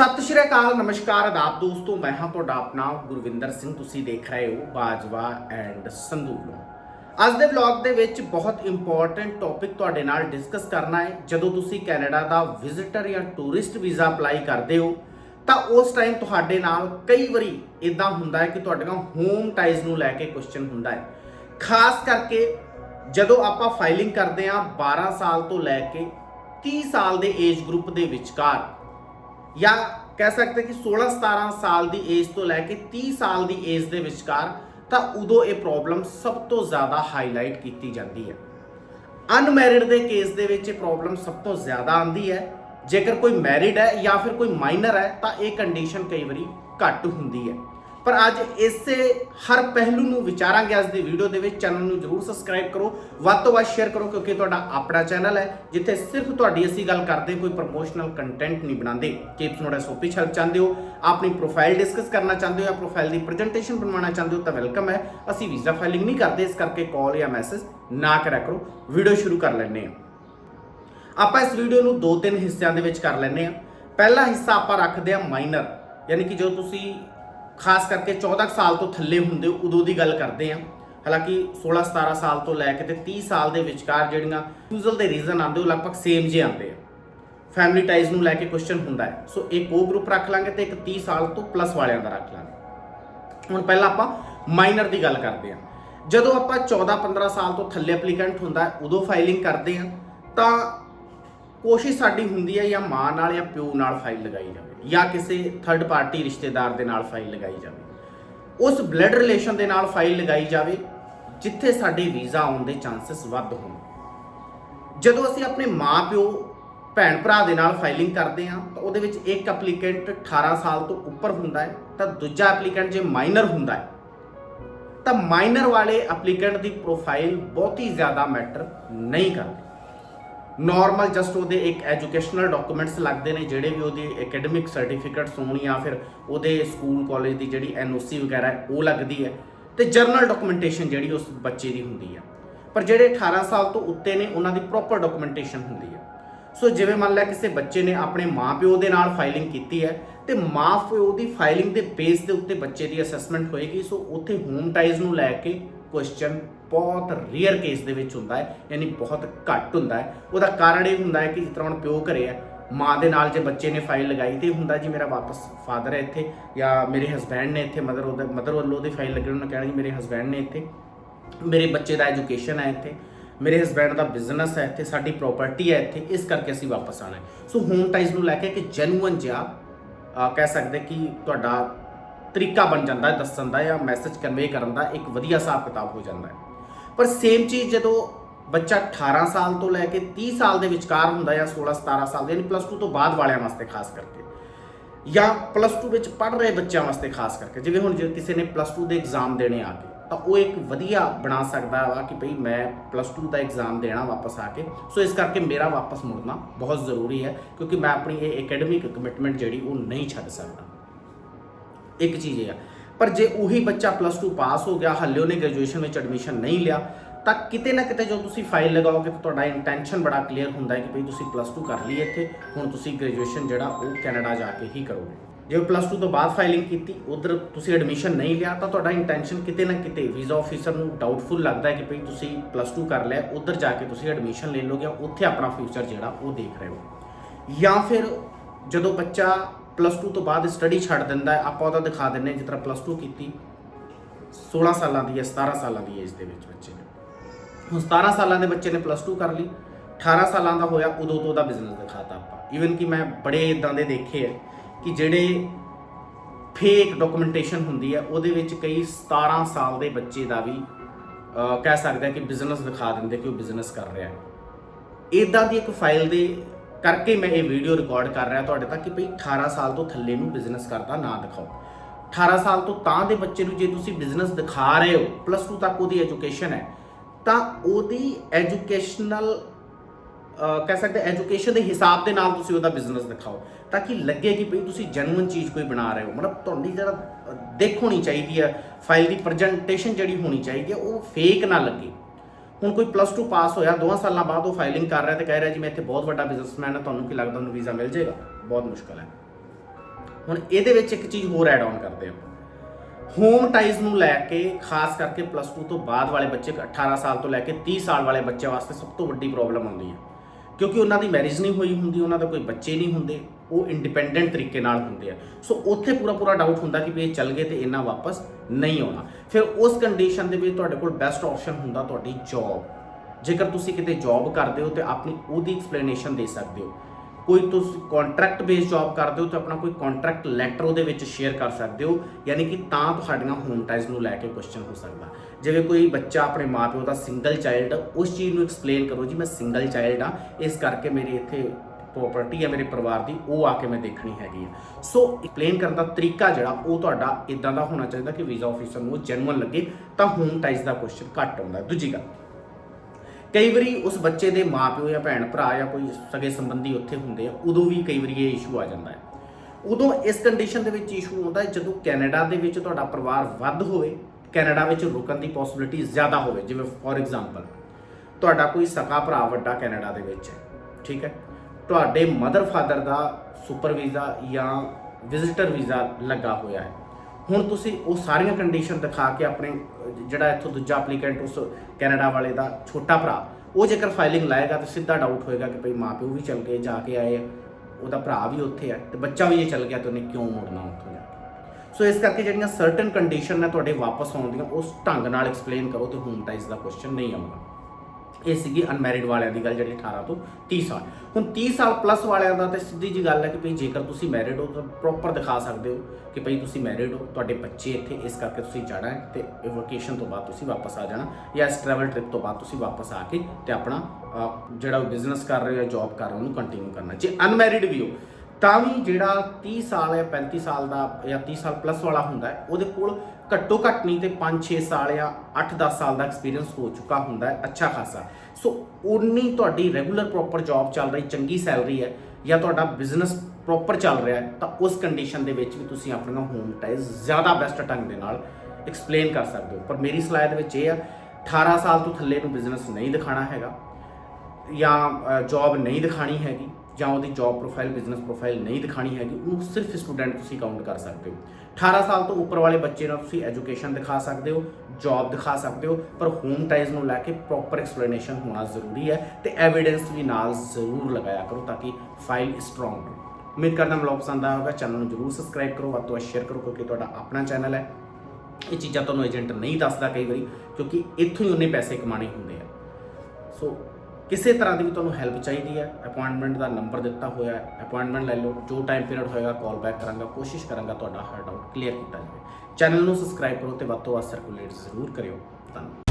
ਸਤਿ ਸ਼੍ਰੀ ਅਕਾਲ, ਨਮਸਕਾਰ, ਆਦਾਬ ਦੋਸਤੋ, ਮੈਂ ਹਾਂ ਤੁਹਾਡਾ ਆਪਣਾ ਗੁਰਵਿੰਦਰ ਸਿੰਘ। ਤੁਸੀਂ ਦੇਖ ਰਹੇ ਹੋ ਬਾਜਵਾ ਐਂਡ ਸੰਧੂਲੋ ਅੱਜ ਦੇ ਵਲੌਗ ਦੇ ਵਿੱਚ ਬਹੁਤ ਇੰਪੋਰਟੈਂਟ ਟੌਪਿਕ ਤੁਹਾਡੇ ਨਾਲ ਡਿਸਕਸ ਕਰਨਾ ਹੈ। ਜਦੋਂ ਤੁਸੀਂ ਕੈਨੇਡਾ ਦਾ ਵਿਜ਼ਿਟਰ ਜਾਂ ਟੂਰਿਸਟ ਵੀਜ਼ਾ ਅਪਲਾਈ ਕਰਦੇ ਹੋ, ਤਾਂ ਉਸ ਟਾਈਮ ਤੁਹਾਡੇ ਨਾਲ ਕਈ ਵਾਰੀ ਇਦਾਂ ਹੁੰਦਾ ਹੈ ਕਿ ਤੁਹਾਡੀਆਂ ਹੋਮ ਟਾਈਜ਼ ਨੂੰ ਲੈ ਕੇ ਕੁਐਸਚਨ ਹੁੰਦਾ ਹੈ। ਖਾਸ ਕਰਕੇ ਜਦੋਂ ਆਪਾਂ ਫਾਈਲਿੰਗ ਕਰਦੇ ਹਾਂ 12 ਸਾਲ ਤੋਂ ਲੈ ਕੇ 30 ਸਾਲ ਦੇ ਏਜ ਗਰੁੱਪ ਦੇ ਵਿਚਕਾਰ ਜਾਂ ਕਹਿ ਸਕਦੇ ਕਿ 16 17 ਸਾਲ ਦੀ ਏਜ ਤੋਂ ਲੈ ਕੇ 30 ਸਾਲ ਦੀ ਏਜ ਦੇ ਵਿਚਕਾਰ ਤਾਂ ਉਦੋਂ ਇਹ ਪ੍ਰੋਬਲਮ ਸਭ ਤੋਂ ਜ਼ਿਆਦਾ ਹਾਈਲਾਈਟ ਕੀਤੀ ਜਾਂਦੀ ਹੈ। ਅਨਮੈਰਿਡ ਦੇ ਕੇਸ ਦੇ ਵਿੱਚ ਇਹ ਪ੍ਰੋਬਲਮ ਸਭ ਤੋਂ ਜ਼ਿਆਦਾ ਆਉਂਦੀ ਹੈ। ਜੇਕਰ ਕੋਈ ਮੈਰਿਡ ਹੈ ਜਾਂ ਫਿਰ ਕੋਈ ਮਾਈਨਰ ਹੈ ਤਾਂ ਇਹ ਕੰਡੀਸ਼ਨ ਕਈ ਵਾਰੀ ਘੱਟ ਹੁੰਦੀ ਹੈ। ਪਰ ਅੱਜ ਇਸੇ ਹਰ ਪਹਿਲੂ ਨੂੰ ਵਿਚਾਰਾਂਗੇ ਅੱਜ ਦੀ ਵੀਡੀਓ ਦੇ ਵਿੱਚ। ਚੈਨਲ ਨੂੰ ਜਰੂਰ ਸਬਸਕ੍ਰਾਈਬ ਕਰੋ। ਵੱਧ ਤੋਂ ਵੱਧ ਸ਼ੇਅਰ ਕਰੋ, ਕਿਉਂਕਿ ਤੁਹਾਡਾ ਆਪਣਾ ਚੈਨਲ ਹੈ, ਜਿੱਥੇ ਸਿਰਫ ਤੁਹਾਡੀ ਅਸੀਂ ਗੱਲ ਕਰਦੇ, ਕੋਈ ਪ੍ਰੋਮੋਸ਼ਨਲ ਕੰਟੈਂਟ ਨਹੀਂ ਬਣਾਉਂਦੇ। ਕਿ ਤੁਸੀਂ ਤੁਹਾਡਾ ਸੋਪੀ ਹੈਲਪ ਚਾਹੁੰਦੇ ਹੋ, ਆਪਣੀ ਪ੍ਰੋਫਾਈਲ ਡਿਸਕਸ ਕਰਨਾ ਚਾਹੁੰਦੇ ਹੋ ਜਾਂ ਪ੍ਰੋਫਾਈਲ ਦੀ ਪ੍ਰੈਜੈਂਟੇਸ਼ਨ ਬਣਵਾਉਣਾ ਚਾਹੁੰਦੇ ਹੋ, ਤਾਂ ਵੈਲਕਮ ਹੈ। ਅਸੀਂ ਵੀਜ਼ਾ ਫਾਈਲਿੰਗ ਨਹੀਂ ਕਰਦੇ, ਇਸ ਕਰਕੇ ਕਾਲ ਜਾਂ ਮੈਸੇਜ ਨਾ ਕਰਿਆ ਕਰੋ। ਵੀਡੀਓ ਸ਼ੁਰੂ ਕਰ ਲੈਂਦੇ ਹਾਂ। ਆਪਾਂ ਇਸ ਵੀਡੀਓ ਨੂੰ ਦੋ ਤਿੰਨ ਹਿੱਸਿਆਂ ਦੇ ਵਿੱਚ ਕਰ ਲੈਂਦੇ ਹਾਂ। ਪਹਿਲਾ ਹਿੱਸਾ ਆਪਾਂ ਰੱਖਦੇ ਹਾਂ ਮਾਈਨਰ ਯਾਨੀ ਕਿ ਜੋ ਤੁਸੀਂ ਖਾਸ ਕਰਕੇ 14 ਕੁ ਸਾਲ ਤੋਂ ਥੱਲੇ ਹੁੰਦੇ ਉਦੋਂ ਦੀ ਗੱਲ ਕਰਦੇ ਹਾਂ। ਹਾਲਾਂਕਿ 16 17 ਸਾਲ ਤੋਂ ਲੈ ਕੇ ਤੇ 30 ਸਾਲ ਦੇ ਵਿਚਕਾਰ ਜਿਹੜੀਆਂ ਯੂਜ਼ਲ ਦੇ ਰੀਜ਼ਨ ਆਉਂਦੇ ਉਹ ਲਗਭਗ ਸੇਮ ਜਿਹੇ ਆਉਂਦੇ ਆ। ਫੈਮਿਲੀ ਟਾਈਜ਼ ਨੂੰ ਲੈ ਕੇ ਕੁਐਸਚਨ ਹੁੰਦਾ ਹੈ। ਸੋ ਇੱਕ ਉਹ ਗਰੁੱਪ ਰੱਖ ਲਾਂਗੇ ਤੇ ਇੱਕ 30 ਸਾਲ ਤੋਂ ਪਲੱਸ ਵਾਲਿਆਂ ਦਾ ਰੱਖ ਲਾਂਗੇ। ਹੁਣ ਪਹਿਲਾਂ ਆਪਾਂ ਮਾਈਨਰ ਦੀ ਗੱਲ ਕਰਦੇ ਹਾਂ। ਜਦੋਂ ਆਪਾਂ 14 15 ਸਾਲ ਤੋਂ ਥੱਲੇ ਐਪਲੀਕੈਂਟ ਹੁੰਦਾ ਉਦੋਂ ਫਾਈਲਿੰਗ ਕਰਦੇ ਹਾਂ, ਤਾਂ ਕੋਸ਼ਿਸ਼ ਸਾਡੀ ਹੁੰਦੀ ਹੈ ਜਾਂ ਮਾਂ ਨਾਲ ਜਾਂ ਪਿਓ ਨਾਲ ਫਾਈਲ ਲਗਾਈ ਜਾਵੇ ਜਾਂ ਕਿਸੇ ਥਰਡ ਪਾਰਟੀ ਰਿਸ਼ਤੇਦਾਰ ਦੇ ਨਾਲ ਫਾਈਲ ਲਗਾਈ ਜਾਵੇ। ਉਸ ਬਲੱਡ ਰਿਲੇਸ਼ਨ ਦੇ ਨਾਲ ਫਾਈਲ ਲਗਾਈ ਜਾਵੇ, ਜਿੱਥੇ ਸਾਡੇ ਵੀਜ਼ਾ ਆਉਣ ਦੇ ਚਾਂਸਸ ਵੱਧ ਹੋਣ। ਜਦੋਂ ਅਸੀਂ ਆਪਣੇ ਮਾਂ-ਪਿਓ ਭੈਣ, ਭਰਾ ਦੇ ਨਾਲ ਫਾਈਲਿੰਗ ਕਰਦੇ ਹਾਂ, ਤਾਂ ਉਹਦੇ ਵਿੱਚ ਇੱਕ ਐਪਲੀਕੈਂਟ 18 ਸਾਲ ਤੋਂ ਉੱਪਰ ਹੁੰਦਾ ਹੈ, ਤਾਂ ਦੂਜਾ ਐਪਲੀਕੈਂਟ ਜੇ ਮਾਈਨਰ ਹੁੰਦਾ ਹੈ, ਤਾਂ ਮਾਈਨਰ ਵਾਲੇ ਐਪਲੀਕੈਂਟ ਦੀ ਪ੍ਰੋਫਾਈਲ ਬਹੁਤੀ ਜ਼ਿਆਦਾ ਮੈਟਰ ਨਹੀਂ ਕਰਦੀ। ਨਾਰਮਲ ਜਸਟ ਉਹਦੇ ਇੱਕ ਐਜੂਕੇਸ਼ਨਲ ਡਾਕੂਮੈਂਟਸ ਲੱਗਦੇ ਨੇ ਜਿਹੜੇ ਵੀ ਉਹਦੀ ਅਕੈਡਮਿਕ ਸਰਟੀਫਿਕੇਟਸ ਹੋਣ ਜਾਂ ਫਿਰ ਉਹਦੇ ਸਕੂਲ ਕਾਲਜ ਦੀ ਜਿਹੜੀ ਐਨਓਸੀ ਵਗੈਰਾ ਉਹ ਲੱਗਦੀ ਹੈ। ਤੇ ਜਰਨਲ ਡਾਕੂਮੈਂਟੇਸ਼ਨ ਜਿਹੜੀ ਉਸ ਬੱਚੇ ਦੀ ਹੁੰਦੀ ਹੈ ਪਰ ਜਿਹੜੇ 18 ਸਾਲ ਤੋਂ ਉੱਤੇ ਨੇ, ਉਹਨਾਂ ਦੀ ਪ੍ਰੋਪਰ ਡਾਕੂਮੈਂਟੇਸ਼ਨ ਹੁੰਦੀ ਹੈ ਸੋ ਜਿਵੇਂ ਮੰਨ ਲਿਆ ਕਿਸੇ ਬੱਚੇ ਨੇ ਆਪਣੇ ਮਾਪਿਓ ਦੇ ਨਾਲ ਫਾਈਲਿੰਗ ਕੀਤੀ ਹੈ, ਤੇ ਮਾਪਿਓ ਦੀ ਫਾਈਲਿੰਗ ਦੇ ਬੇਸ ਦੇ ਉੱਤੇ ਬੱਚੇ ਦੀ ਅਸੈਸਮੈਂਟ ਹੋਏਗੀ, ਸੋ ਉੱਥੇ ਹੋਮ ਟਾਈਜ਼ ਨੂੰ ਲੈ ਕੇ ਕੁਐਸਚਨ ਬਹੁਤ ਰੇਅਰ ਕੇਸ ਦੇ ਵਿੱਚ ਹੁੰਦਾ ਹੈ, ਯਾਨੀ ਬਹੁਤ ਘੱਟ ਹੁੰਦਾ ਹੈ। ਉਹਦਾ ਕਾਰਨ ਇਹ ਹੁੰਦਾ ਹੈ ਕਿ ਜਿਸ ਤਰ੍ਹਾਂ ਹੁਣ ਪਿਓ ਘਰੇ ਹੈ, ਮਾਂ ਦੇ ਨਾਲ ਜੇ ਬੱਚੇ ਨੇ ਫਾਈਲ ਲਗਾਈ ਤੇ ਹੁੰਦਾ ਜੀ ਮੇਰਾ ਵਾਪਸ ਫਾਦਰ ਹੈ ਇੱਥੇ, ਜਾਂ ਮੇਰੇ ਹਸਬੈਂਡ ਨੇ ਇੱਥੇ ਮਦਰ ਉਹਦੇ ਮਦਰ ਵੱਲੋਂ ਉਹਦੀ ਫਾਈਲ ਲੱਗੀ, ਉਹਨਾਂ ਕਹਿਣਾ ਜੀ ਮੇਰੇ ਹਸਬੈਂਡ ਨੇ ਇੱਥੇ, ਮੇਰੇ ਬੱਚੇ ਦਾ ਐਜੂਕੇਸ਼ਨ ਹੈ ਇੱਥੇ, ਮੇਰੇ ਹਸਬੈਂਡ ਦਾ ਬਿਜ਼ਨਸ ਹੈ ਇੱਥੇ, ਸਾਡੀ ਪ੍ਰਾਪਰਟੀ ਹੈ ਇੱਥੇ, ਇਸ ਕਰਕੇ ਅਸੀਂ ਵਾਪਸ ਆਣਾ ਹੈ। ਸੋ ਹੋਮ ਟਾਈਜ਼ ਨੂੰ ਲੈ ਕੇ ਕਿ ਜੈਨੂਅਨ ਜਿਹਾ ਕਹਿ ਸਕਦੇ ਕਿ ਤੁਹਾਡਾ ਤਰੀਕਾ ਬਣ ਜਾਂਦਾ ਹੈ, ਦੱਸਣ ਦਾ ਜਾਂ ਮੈਸੇਜ ਕਨਵੇ ਕਰਨ ਦਾ, ਇੱਕ ਵਧੀਆ ਹਿਸਾਬ ਕਿਤਾਬ ਹੋ ਜਾਂਦਾ ਹੈ। ਪਰ ਸੇਮ ਚੀਜ਼ ਜਦੋਂ ਬੱਚਾ 18 ਸਾਲ ਤੋਂ ਲੈ ਕੇ 30 ਸਾਲ ਦੇ ਵਿਚਕਾਰ ਹੁੰਦਾ ਜਾਂ 16 17 ਸਾਲ ਦੇ, ਯਾਨੀ ਪਲੱਸ 2 ਤੋਂ ਬਾਅਦ ਵਾਲਿਆਂ ਵਾਸਤੇ ਖਾਸ ਕਰਕੇ, ਜਾਂ ਪਲੱਸ 2 ਵਿੱਚ ਪੜ੍ਹ ਰਹੇ ਬੱਚਿਆਂ ਵਾਸਤੇ ਖਾਸ ਕਰਕੇ, ਜਿਵੇਂ ਹੁਣ ਜੇ ਕਿਸੇ ਨੇ ਪਲੱਸ 2 ਦੇ ਐਗਜ਼ਾਮ ਦੇਣੇ ਆ ਕੇ, ਤਾਂ ਉਹ ਇੱਕ ਵਧੀਆ ਬਣਾ ਸਕਦਾ ਵਾ ਕਿ ਭਈ ਮੈਂ ਪਲੱਸ 2 ਦਾ ਐਗਜ਼ਾਮ ਦੇਣਾ ਵਾਪਸ ਆ ਕੇ, ਸੋ ਇਸ ਕਰਕੇ ਮੇਰਾ ਵਾਪਸ ਮੁੜਨਾ ਬਹੁਤ ਜ਼ਰੂਰੀ ਹੈ, ਕਿਉਂਕਿ ਮੈਂ ਆਪਣੀ ਇਹ ਅਕੈਡਮਿਕ ਕਮਿਟਮੈਂਟ ਜਿਹੜੀ ਉਹ ਨਹੀਂ ਛੱਡ ਸਕਦਾ। ਇੱਕ ਚੀਜ਼ ਇਹ ਆ। ਪਰ ਜੇ ਉਹੀ ਬੱਚਾ ਪਲੱਸ 2 ਪਾਸ ਹੋ ਗਿਆ, ਹੱਲੇ ਉਹਨੇ ਗ੍ਰੈਜੂਏਸ਼ਨ ਵਿੱਚ ਐਡਮਿਸ਼ਨ ਨਹੀਂ ਲਿਆ, ਤਾਂ ਕਿਤੇ ਨਾ ਕਿਤੇ ਜਦੋਂ ਤੁਸੀਂ ਫਾਈਲ ਲਗਾਓਗੇ ਤਾਂ ਤੁਹਾਡਾ ਇੰਟੈਂਸ਼ਨ ਬੜਾ ਕਲੀਅਰ ਹੁੰਦਾ ਹੈ ਕਿ ਭਈ ਤੁਸੀਂ ਪਲੱਸ 2 ਕਰ ਲਈ ਇੱਥੇ, ਹੁਣ ਤੁਸੀਂ ਗ੍ਰੈਜੂਏਸ਼ਨ ਜਿਹੜਾ ਉਹ ਕੈਨੇਡਾ ਜਾ ਕੇ ਹੀ ਕਰੋਗੇ। ਜੇ ਪਲੱਸ 2 ਤੋਂ ਬਾਅਦ ਫਾਈਲਿੰਗ ਕੀਤੀ, ਉਧਰ ਤੁਸੀਂ ਐਡਮਿਸ਼ਨ ਨਹੀਂ ਲਿਆ, ਤਾਂ ਤੁਹਾਡਾ ਇੰਟੈਂਸ਼ਨ ਕਿਤੇ ਨਾ ਕਿਤੇ ਵੀਜ਼ਾ ਆਫੀਸਰ ਨੂੰ ਡਾਊਟਫੁਲ ਲੱਗਦਾ ਹੈ ਕਿ ਭਈ ਤੁਸੀਂ ਪਲੱਸ 2 ਕਰ ਲਿਆ, ਉਧਰ ਜਾ ਕੇ ਤੁਸੀਂ ਐਡਮਿਸ਼ਨ ਲੈ ਲੋਗੇ ਉੱਥੇ ਆਪਣਾ ਫਿਊਚਰ ਜਿਹੜਾ ਉਹ ਦੇਖ ਰਹੇ ਹੋ। ਜਾਂ ਫਿਰ ਜਦੋਂ ਬੱਚਾ ਪਲੱਸ 2 ਤੋਂ ਬਾਅਦ ਸਟੱਡੀ ਛੱਡ ਦਿੰਦਾ ਹੈ। ਆਪਾਂ ਉਹਦਾ ਦਿਖਾ ਦਿੰਨੇ ਜਿਸ ਤਰ੍ਹਾਂ ਪਲੱਸ 2 ਕੀਤੀ। 16 ਸਾਲਾਂ ਦੀ ਹੈ 17 ਸਾਲਾਂ ਦੀ ਏਜ ਦੇ ਵਿੱਚ ਬੱਚੇ ਨੇ। ਹੁਣ 17 ਸਾਲਾਂ ਦੇ ਬੱਚੇ ਨੇ ਪਲੱਸ 2 ਕਰ ਲਈ। 18 ਸਾਲਾਂ ਦਾ ਹੋਇਆ, ਉਦੋਂ ਤੋਂ ਉਹਦਾ ਬਿਜ਼ਨਸ ਦਿਖਾਤਾ ਆਪਾਂ। ਈਵਨ ਕਿ ਮੈਂ ਬੜੇ ਇਦਾਂ ਦੇ ਦੇਖੇ ਆ ਕਿ ਜਿਹੜੇ ਫੇਕ ਡਾਕੂਮੈਂਟੇਸ਼ਨ ਹੁੰਦੀ ਹੈ, ਉਹਦੇ ਵਿੱਚ ਕਈ 17 ਸਾਲ ਦੇ ਬੱਚੇ ਦਾ ਵੀ ਕਹਿ ਸਕਦੇ ਆ ਕਿ ਬਿਜ਼ਨਸ ਦਿਖਾ ਦਿੰਦੇ ਕਿ ਉਹ ਬਿਜ਼ਨਸ ਕਰ ਰਿਹਾ ਹੈ। ਇਦਾਂ ਦੀ ਇੱਕ ਫਾਈਲ ਦੇ ਕਰਕੇ ਮੈਂ ਇਹ ਵੀਡੀਓ ਰਿਕਾਰਡ ਕਰ ਰਿਹਾ ਤੁਹਾਡੇ ਤੱਕ ਕਿ ਭਈ 18 ਸਾਲ ਤੋਂ ਥੱਲੇ ਨੂੰ ਬਿਜ਼ਨਸ ਕਰਦਾ ਨਾ ਦਿਖਾਓ। 18 ਸਾਲ ਤੋਂ ਤਾਂ ਦੇ ਬੱਚੇ ਨੂੰ ਜੇ ਤੁਸੀਂ ਬਿਜ਼ਨਸ ਦਿਖਾ ਰਹੇ ਹੋ ਪਲੱਸ 2 ਤੱਕ ਉਹਦੀ ਐਜੂਕੇਸ਼ਨ ਹੈ ਤਾਂ ਉਹਦੀ ਐਜੂਕੇਸ਼ਨਲ ਕਹਿ ਸਕਦੇ ਐਜੂਕੇਸ਼ਨ ਦੇ ਹਿਸਾਬ ਦੇ ਨਾਲ ਤੁਸੀਂ ਉਹਦਾ ਬਿਜ਼ਨਸ ਦਿਖਾਓ ਤਾਂ ਕਿ ਲੱਗੇ ਕਿ ਭਈ ਤੁਸੀਂ ਜੈਨੂਇਨ ਚੀਜ਼ ਕੋਈ ਬਣਾ ਰਹੇ ਹੋ। ਮਤਲਬ ਤੁਹਾਡੀ ਜਿਹੜਾ ਅ, ਦੇਖ ਹੋਣੀ ਚਾਹੀਦੀ ਹੈ ਫਾਈਲ ਦੀ ਪ੍ਰੈਜੈਂਟੇਸ਼ਨ ਜਿਹੜੀ ਹੋਣੀ ਚਾਹੀਦੀ ਹੈ ਉਹ ਫੇਕ ਨਾ ਲੱਗੇ। ਹੁਣ ਕੋਈ ਪਲੱਸ 2 ਪਾਸ ਹੋਇਆ, ਦੋਹਾਂ ਸਾਲਾਂ ਬਾਅਦ ਉਹ ਫਾਈਲਿੰਗ ਕਰ ਰਿਹਾ ਤੇ ਕਹਿ ਰਿਹਾ ਜੀ, ਮੈਂ ਇੱਥੇ ਬਹੁਤ ਵੱਡਾ ਬਿਜ਼ਨਸਮੈਨ ਹਾਂ, ਤੁਹਾਨੂੰ ਕੀ ਲੱਗਦਾ ਤੁਹਾਨੂੰ ਵੀਜ਼ਾ ਮਿਲ ਜਾਏਗਾ? ਬਹੁਤ ਮੁਸ਼ਕਲ ਹੈ। ਹੁਣ ਇਹਦੇ ਵਿੱਚ ਇੱਕ ਚੀਜ਼ ਹੋਰ ਐਡ ਆਨ ਕਰਦੇ ਆ ਹੋਮ ਟਾਈਜ਼ ਨੂੰ ਲੈ ਕੇ, ਖਾਸ ਕਰਕੇ ਪਲੱਸ 2 ਤੋਂ ਬਾਅਦ ਵਾਲੇ ਬੱਚੇ 18 ਸਾਲ ਤੋਂ ਲੈ ਕੇ 30 ਸਾਲ ਵਾਲੇ ਬੱਚਿਆਂ ਵਾਸਤੇ ਸਭ ਤੋਂ ਵੱਡੀ ਪ੍ਰੋਬਲਮ ਆਉਂਦੀ ਹੈ। ਕਿਉਂਕਿ ਉਹਨਾਂ ਦੀ ਮੈਰਿਜ ਨਹੀਂ ਹੋਈ ਹੁੰਦੀ, ਉਹਨਾਂ ਦਾ ਕੋਈ ਬੱਚੇ ਨਹੀਂ ਹੁੰਦੇ, ਉਹ ਇੰਡੀਪੈਂਡੈਂਟ ਤਰੀਕੇ ਨਾਲ ਹੁੰਦੇ ਆ। ਸੋ ਉੱਥੇ ਪੂਰਾ ਪੂਰਾ ਡਾਊਟ ਹੁੰਦਾ ਕਿ ਵੀ ਇਹ ਚੱਲ ਗਏ ਤੇ ਇਹਨਾਂ ਵਾਪਸ ਨਹੀਂ ਆਉਣਾ। ਫਿਰ ਉਸ ਕੰਡੀਸ਼ਨ ਦੇ ਵਿੱਚ ਤੁਹਾਡੇ ਕੋਲ ਬੈਸਟ ਆਪਸ਼ਨ ਹੁੰਦਾ ਤੁਹਾਡੀ ਜੌਬ ਜੇਕਰ ਤੁਸੀਂ ਕਿਤੇ ਜੌਬ ਕਰਦੇ ਹੋ ਤੇ ਆਪਣੀ ਉਹਦੀ ਐਕਸਪਲੇਨੇਸ਼ਨ ਦੇ ਸਕਦੇ ਹੋ। ਕੋਈ ਤੁਸੀਂ ਕੰਟਰੈਕਟ ਬੇਸ ਜੌਬ ਕਰਦੇ ਹੋ ਤਾਂ ਆਪਣਾ ਕੋਈ ਕੰਟਰੈਕਟ ਲੈਟਰ ਉਹਦੇ ਵਿੱਚ ਸ਼ੇਅਰ ਕਰ ਸਕਦੇ ਹੋ, ਯਾਨੀ ਕਿ ਤਾਂ ਤੁਹਾਡੀਆਂ ਹੋਮ ਟਾਈਜ਼ ਨੂੰ ਲੈ ਕੇ ਕੁਐਸਚਨ ਹੋ ਸਕਦਾ। ਜਿਵੇਂ ਕੋਈ ਬੱਚਾ ਆਪਣੇ ਮਾਪਿਓ ਦਾ ਸਿੰਗਲ ਚਾਈਲਡ ਉਸ ਚੀਜ਼ ਨੂੰ ਐਕਸਪਲੇਨ ਕਰੋ ਜੀ, ਮੈਂ ਸਿੰਗਲ ਚਾਈਲਡ ਆ ਇਸ ਕਰਕੇ ਮੇਰੀ ਇੱਥੇ ਪ੍ਰੋਪਰਟੀ ਹੈ ਮੇਰੇ ਪਰਿਵਾਰ ਦੀ, ਉਹ ਆ ਕੇ ਮੈਂ ਦੇਖਣੀ ਹੈਗੀ ਆ। ਸੋ ਐਕਸਪਲੇਨ ਕਰਨ ਦਾ ਤਰੀਕਾ ਜਿਹੜਾ, ਉਹ ਤੁਹਾਡਾ ਇਦਾਂ ਦਾ ਹੋਣਾ ਚਾਹੀਦਾ ਕਿ ਵੀਜ਼ਾ ਆਫੀਸਰ ਨੂੰ ਜੈਨੂਅਲ ਲੱਗੇ, ਤਾਂ ਹੋਮ ਟਾਈਜ਼ ਦਾ ਕੁਐਸਚਨ ਘੱਟ ਆਉਂਦਾ। ਦੂਜੀ ਗੱਲ ਕਈ ਵਾਰੀ ਉਸ ਬੱਚੇ ਦੇ ਮਾਪਿਓ ਜਾਂ ਭੈਣ ਭਰਾ ਜਾਂ ਕੋਈ ਸਗੇ ਸੰਬੰਧੀ ਉੱਥੇ ਹੁੰਦੇ ਆ, ਉਦੋਂ ਵੀ ਕਈ ਵਾਰੀ ਇਹ ਇਸ਼ੂ ਆ ਜਾਂਦਾ ਹੈ। ਉਦੋਂ ਇਸ ਕੰਡੀਸ਼ਨ ਦੇ ਵਿੱਚ ਇਸ਼ੂ ਆਉਂਦਾ ਹੈ ਜਦੋਂ ਕੈਨੇਡਾ ਦੇ ਵਿੱਚ ਤੁਹਾਡਾ ਪਰਿਵਾਰ ਵੱਧ ਹੋਵੇ, ਕੈਨੇਡਾ ਵਿੱਚ ਰੁਕਣ ਦੀ ਪੋਸਿਬਿਲਿਟੀ ਜ਼ਿਆਦਾ ਹੋਵੇ, ਜਿਵੇਂ ਫੋਰ ਐਗਜ਼ਾਮਪਲ ਤੁਹਾਡਾ ਕੋਈ ਸਕਾ ਭਰਾ ਵੱਡਾ ਕੈਨੇਡਾ ਦੇ ਵਿੱਚ ਹੈ, ਠੀਕ ਹੈ? ਤੁਹਾਡੇ ਮਦਰ ਫਾਦਰ ਦਾ ਸੁਪਰ ਵੀਜ਼ਾ ਜਾਂ ਵਿਜ਼ਿਟਰ ਵੀਜ਼ਾ ਲੱਗਾ ਹੋਇਆ ਹੈ। ਹੁਣ ਤੁਸੀਂ ਉਹ ਸਾਰੀਆਂ ਕੰਡੀਸ਼ਨ ਦਿਖਾ ਕੇ ਆਪਣੇ ਜਿਹੜਾ ਇੱਥੋਂ ਦੂਜਾ ਐਪਲੀਕੈਂਟ ਉਸ ਕੈਨੇਡਾ ਵਾਲੇ ਦਾ ਛੋਟਾ ਭਰਾ ਉਹ ਜੇਕਰ ਫਾਈਲਿੰਗ ਲਾਏਗਾ ਤਾਂ ਸਿੱਧਾ ਡਾਊਟ ਹੋਏਗਾ ਕਿ ਭਈ ਮਾਪਿਓ ਵੀ ਚੱਲ ਗਏ ਜਾ ਕੇ ਆਏ ਆ, ਉਹਦਾ ਭਰਾ ਵੀ ਉੱਥੇ ਹੈ ਤੇ ਬੱਚਾ ਵੀ ਜੇ ਚੱਲ ਗਿਆ ਤਾਂ ਉਹਨੇ ਕਿਉਂ ਮੁੜਨਾ ਉੱਥੋਂ ਜਾ ਕੇ? ਸੋ ਇਸ ਕਰਕੇ ਜਿਹੜੀਆਂ ਸਰਟਨ ਕੰਡੀਸ਼ਨ ਨੇ ਤੁਹਾਡੇ ਵਾਪਸ ਆਉਣ ਦੀਆਂ ਉਸ ਢੰਗ ਨਾਲ ਐਕਸਪਲੇਨ ਕਰੋ ਤੇ ਹੋਮ ਟਾਈਜ਼ ਦਾ ਕੁਐਸਚਨ ਨਹੀਂ ਆਉਂਦਾ ਇਹ ਸੀਗੀ ਅਨਮੈਰਿਡ ਵਾਲਿਆਂ ਦੀ ਗੱਲ ਜਿਹੜੀ 18 ਤੋਂ 30 ਸਾਲ। ਹੁਣ 30 ਸਾਲ ਪਲੱਸ ਵਾਲਿਆਂ ਦਾ ਤੇ ਸਿੱਧੀ ਜੀ ਗੱਲ ਹੈ ਕਿ ਭਈ ਜੇਕਰ ਤੁਸੀਂ ਮੈਰਿਡ ਹੋ ਤਾਂ ਪ੍ਰੋਪਰ ਦਿਖਾ ਸਕਦੇ ਹੋ ਕਿ ਭਈ ਤੁਸੀਂ ਮੈਰਿਡ ਹੋ ਤੁਹਾਡੇ ਬੱਚੇ ਇੱਥੇ ਇਸ ਕਰਕੇ ਤੁਸੀਂ ਜਾਣਾ ਹੈ ਤੇ ਵਕੇਸ਼ਨ ਤੋਂ ਬਾਅਦ ਤੁਸੀਂ ਵਾਪਸ ਆ ਜਾਣਾ ਜਾਂ ਇਸ ਟਰੈਵਲ ਟ੍ਰਿਪ ਤੋਂ ਬਾਅਦ ਤੁਸੀਂ ਵਾਪਸ ਆ ਕੇ ਤੇ ਆਪਣਾ ਅਹ, ਜਿਹੜਾ ਬਿਜ਼ਨਸ ਕਰ ਰਹੇ ਹੋ ਜਾਂ ਜੌਬ ਕਰ ਰਹੇ ਹੋ ਉਹਨੂੰ ਕੰਟੀਨਿਊ ਕਰਨਾ। ਜੇ ਅਨਮੈਰਿਡ ਵੀ ਹੋ ਤਾਂ ਵੀ ਜਿਹੜਾ 30 ਸਾਲ ਜਾਂ 35 ਸਾਲ ਦਾ ਜਾਂ 30 ਸਾਲ ਪਲੱਸ ਵਾਲਾ ਹੁੰਦਾ ਹੈ, ਉਹਦੇ ਕੋਲ ਘੱਟੋ ਘੱਟ ਨਹੀਂ ਤੇ 5-6 ਸਾਲ ਜਾਂ 8-10 ਸਾਲ ਦਾ ਐਕਸਪੀਰੀਅੰਸ ਹੋ ਚੁੱਕਾ ਹੁੰਦਾ ਹੈ, ਅੱਛਾ ਖਾਸਾ। ਸੋ ਉਨੀ ਤੁਹਾਡੀ ਰੈਗੂਲਰ ਪ੍ਰੋਪਰ ਜੌਬ ਚੱਲ ਰਹੀ, ਚੰਗੀ ਸੈਲਰੀ ਹੈ ਜਾਂ ਤੁਹਾਡਾ ਬਿਜ਼ਨਸ ਪ੍ਰੋਪਰ ਚੱਲ ਰਿਹਾ ਹੈ, ਤਾਂ ਉਸ ਕੰਡੀਸ਼ਨ ਦੇ ਵਿੱਚ ਵੀ ਤੁਸੀਂ ਆਪਣਾ ਹੋਮ ਟਾਈਜ਼ ਜ਼ਿਆਦਾ ਬੈਸਟ ਢੰਗ ਦੇ ਨਾਲ ਐਕਸਪਲੇਨ ਕਰ ਸਕਦੇ ਹੋ। ਪਰ ਮੇਰੀ ਸਲਾਹ ਦੇ ਵਿੱਚ ਇਹ ਆ 18 ਸਾਲ ਤੋਂ ਥੱਲੇ ਨੂੰ ਬਿਜ਼ਨਸ ਨਹੀਂ ਦਿਖਾਣਾ ਹੈਗਾ ਜਾਂ ਜੌਬ ਨਹੀਂ ਦਿਖਾਣੀ ਹੈਗੀ ਜਾਂ ਉਹਦੀ ਜੌਬ ਪ੍ਰੋਫਾਈਲ ਬਿਜ਼ਨਸ ਪ੍ਰੋਫਾਈਲ ਨਹੀਂ ਦਿਖਾਣੀ ਹੈਗੀ, ਉਹਨੂੰ ਸਿਰਫ ਸਟੂਡੈਂਟ ਤੁਸੀਂ ਕਾਊਂਟ ਕਰ ਸਕਦੇ ਹੋ। 18 ਸਾਲ ਤੋਂ ਉੱਪਰ ਵਾਲੇ ਬੱਚੇ ਨੂੰ ਤੁਸੀਂ ਐਜੂਕੇਸ਼ਨ ਦਿਖਾ ਸਕਦੇ ਹੋ ਜੌਬ ਦਿਖਾ ਸਕਦੇ ਹੋ, ਪਰ ਹੋਮ ਟਾਈਜ਼ ਨੂੰ ਲੈ ਕੇ ਪ੍ਰੋਪਰ ਐਕਸਪਲੇਨੇਸ਼ਨ ਹੋਣਾ ਜ਼ਰੂਰੀ ਹੈ ਤੇ ਐਵੀਡੈਂਸ ਵੀ ਨਾਲ ਜ਼ਰੂਰ ਲਗਾਇਆ ਕਰੋ ਤਾਂ ਕਿ ਫਾਈਲ ਸਟਰੋਂਗ ਰਹੇ। ਉਮੀਦ ਕਰਦਾ ਹਾਂ ਵਲੌਗ ਪਸੰਦ ਆਇਆ ਹੋਵੇਗਾ ਚੈਨਲ ਨੂੰ ਜ਼ਰੂਰ ਸਬਸਕ੍ਰਾਈਬ ਕਰੋ, ਵੱਧ ਤੋਂ ਵੱਧ ਸ਼ੇਅਰ ਕਰੋ ਕਿਉਂਕਿ ਤੁਹਾਡਾ ਆਪਣਾ ਚੈਨਲ ਹੈ। ਇਹ ਚੀਜ਼ਾਂ ਤੁਹਾਨੂੰ ਏਜੰਟ ਨਹੀਂ ਦੱਸਦਾ ਕਈ ਵਾਰੀ, ਕਿਉਂਕਿ ਇੱਥੋਂ ਹੀ ਉਹਨੇ ਪੈਸੇ ਕਮਾਣੇ ਹੁੰਦੇ ਆ। ਸੋ ਕਿਸੇ ਤਰ੍ਹਾਂ ਦੀ ਵੀ ਤੁਹਾਨੂੰ ਹੈਲਪ ਚਾਹੀਦੀ ਹੈ ਅਪਾਇੰਟਮੈਂਟ ਦਾ ਨੰਬਰ ਦਿੱਤਾ ਹੋਇਆ ਹੈ ਅਪਾਇੰਟਮੈਂਟ ਲੈ ਲਓ, ਜੋ ਟਾਈਮ ਪੀਰੀਅਡ ਹੋਏਗਾ ਕਾਲ ਬੈਕ ਕਰਾਂਗਾ, ਕੋਸ਼ਿਸ਼ ਕਰਾਂਗਾ ਤੁਹਾਡਾ ਹਰ ਡਾਊਟ ਕਲੀਅਰ ਕੀਤਾ ਜਾਵੇ। ਚੈਨਲ ਨੂੰ ਸਬਸਕ੍ਰਾਈਬ ਕਰੋ ਤੇ ਵੱਧ ਤੋਂ ਵੱਧ ਸਰਕੂਲੇਟ ਜ਼ਰੂਰ ਕਰਿਓ। ਧੰਨਵਾਦ।